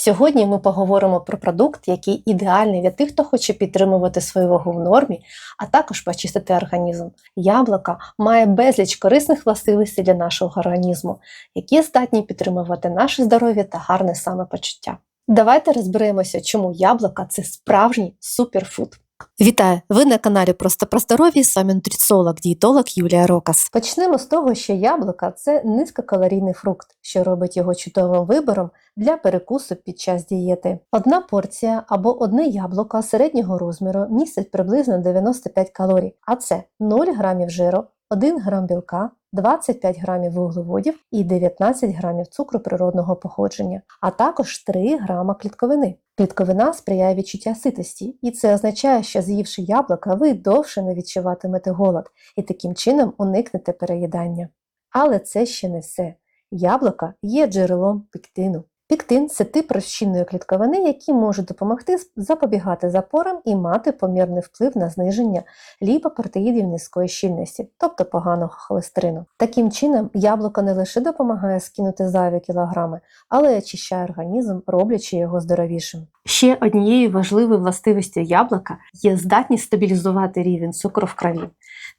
Сьогодні ми поговоримо про продукт, який ідеальний для тих, хто хоче підтримувати свою вагу в нормі, а також почистити організм. Яблука має безліч корисних властивостей для нашого організму, які здатні підтримувати наше здоров'я та гарне самопочуття. Давайте розберемося, чому яблука це справжній суперфуд. Вітаю! Ви на каналі Просто про здоров'я. З вами нутриціолог, дієтолог Юлія Рокас. Почнемо з того, що яблука це низькокалорійний фрукт, що робить його чудовим вибором для перекусу під час дієти. Одна порція або одне яблуко середнього розміру містить приблизно 95 калорій, а це 0 грамів жиру, 1 грам білка, 25 грамів вуглеводів і 19 грамів цукру природного походження, а також 3 грама клітковини. Клітковина сприяє відчуття ситості, і це означає, що з'ївши яблука, ви довше не відчуватимете голод і таким чином уникнете переїдання. Але це ще не все. Яблука є джерелом пектину. Пектин це тип розчинної клітковини, які можуть допомогти запобігати запорам і мати помірний вплив на зниження ліпопротеїдів низької щільності, тобто поганого холестерину. Таким чином, яблуко не лише допомагає скинути зайві кілограми, але й очищає організм, роблячи його здоровішим. Ще однією важливою властивістю яблука є здатність стабілізувати рівень цукру в крові.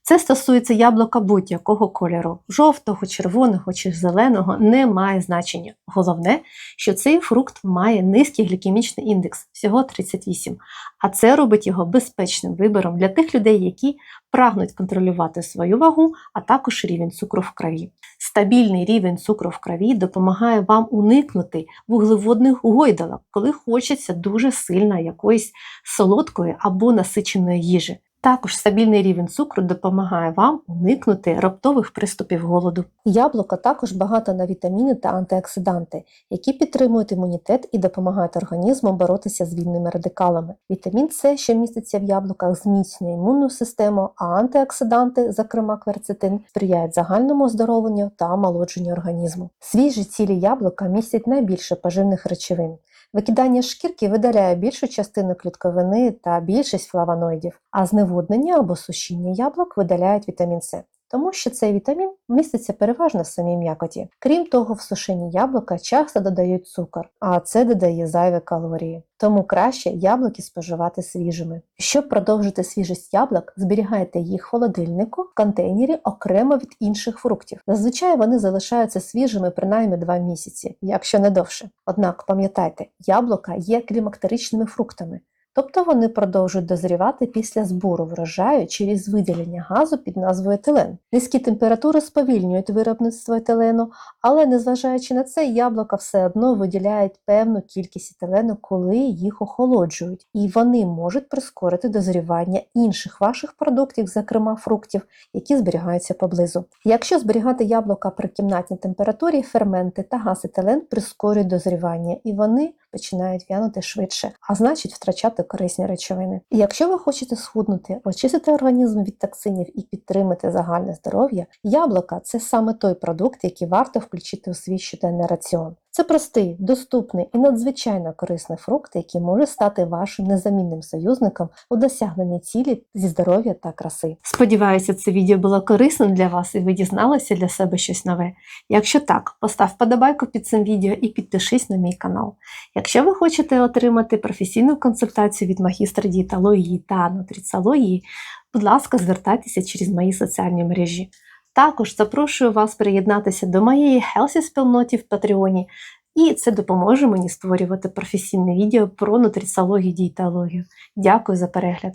Це стосується яблука будь-якого кольору, жовтого, червоного чи зеленого не має значення. Головне, що цей фрукт має низький глікемічний індекс, всього 38, а це робить його безпечним вибором для тих людей, які прагнуть контролювати свою вагу, а також рівень цукру в крові. Стабільний рівень цукру в крові допомагає вам уникнути вуглеводних гойдалок, коли хочеться дуже сильно якоїсь солодкої або насиченої їжі. Також стабільний рівень цукру допомагає вам уникнути раптових приступів голоду. Яблуко також багато на вітаміни та антиоксиданти, які підтримують імунітет і допомагають організму боротися з вільними радикалами. Вітамін С, що міститься в яблуках, зміцнює імунну систему, а антиоксиданти, зокрема кверцетин, сприяють загальному оздоровленню та омолодженню організму. Свіжі цілі яблука містять найбільше поживних речовин. Викидання шкірки видаляє більшу частину клітковини та більшість флавоноїдів, а зневоднення або сушіння яблук видаляють вітамін С. Тому що цей вітамін міститься переважно в самій м'якоті. Крім того, в сушені яблука часто додають цукор, а це додає зайві калорії. Тому краще яблуки споживати свіжими. Щоб продовжити свіжість яблук, зберігайте їх в холодильнику в контейнері окремо від інших фруктів. Зазвичай вони залишаються свіжими принаймні 2 місяці, якщо не довше. Однак пам'ятайте, яблука є клімактеричними фруктами. Тобто вони продовжують дозрівати після збору врожаю через виділення газу під назвою етилен. Низькі температури сповільнюють виробництво етилену, але незважаючи на це, яблука все одно виділяють певну кількість етилену, коли їх охолоджують, і вони можуть прискорити дозрівання інших ваших продуктів, зокрема фруктів, які зберігаються поблизу. Якщо зберігати яблука при кімнатній температурі, ферменти та газ етилен прискорюють дозрівання, і вони починають в'янути швидше, а значить втрачати корисні речовини. І якщо ви хочете схуднути, очистити організм від токсинів і підтримати загальне здоров'я, яблука це саме той продукт, який варто включити у свій щоденний раціон. Це простий, доступний і надзвичайно корисний фрукт, який може стати вашим незамінним союзником у досягненні цілі зі здоров'я та краси. Сподіваюся, це відео було корисним для вас і ви дізналися для себе щось нове. Якщо так, постав подобайку під цим відео і підпишись на мій канал. Якщо ви хочете отримати професійну консультацію від магістра дієтології та нутриціології, будь ласка, звертайтеся через мої соціальні мережі. Також запрошую вас приєднатися до моєї Healthy спільноті в Патреоні, і це допоможе мені створювати професійне відео про нутриціологію і дієтологію. Дякую за перегляд!